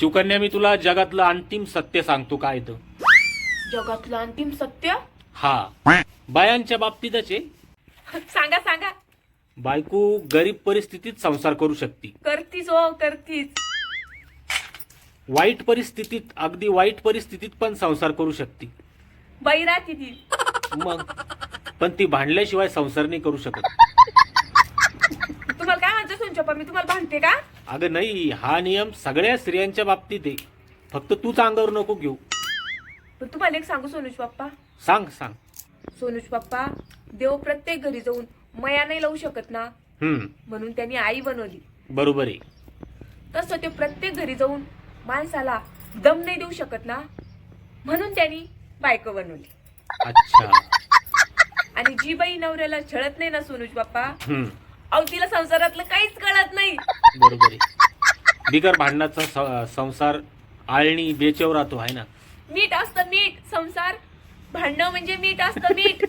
शिवकन्या मी तुला जगातलं अंतिम सत्य सांगतो. काय तर जगातलं अंतिम सत्य? हा. बायांच्या बाबतीतच आहे सांगा सांगा. बायको गरीब परिस्थितीत संसार करू शकते. करतीच हो करतीच वाईट परिस्थितीत अगदी वाईट परिस्थितीत पण संसार करू शकते. राहती ती मग? पण ती भांडल्याशिवाय संसार नाही करू शकत. सोनचप्पा मी तुम्हाला भांडते का? अगं नाही हा नियम सगळ्या स्त्रियांच्या बाबतीत आहे. फक्त तूच अंगावर नको घेऊ. पण तुम्हाला एक सांगू सोनुष पप्पा? सांग सांग. सोनुष पप्पा देव प्रत्येक घरी जाऊन मया नाही लावू शकत ना? हम्म. म्हणून त्यांनी आई बनवली. बरोबर आहे. तसं ते प्रत्येक घरी जाऊन माणसाला दम नाही देऊ शकत ना? म्हणून त्यांनी बायको बनवली. अच्छा. आणि जी बाई नवऱ्याला छळत नाही ना सोनुष बाप्पा हम्म. अहो तिला संसारातलं काहीच कळत नाही. बरोबर आहे. बिगर भांडणाचा स- संसार आळणी बेचव राहतो आहे ना? मीठ असतं मीठ. संसार भांडणं म्हणजे मीठ असतं मीठ.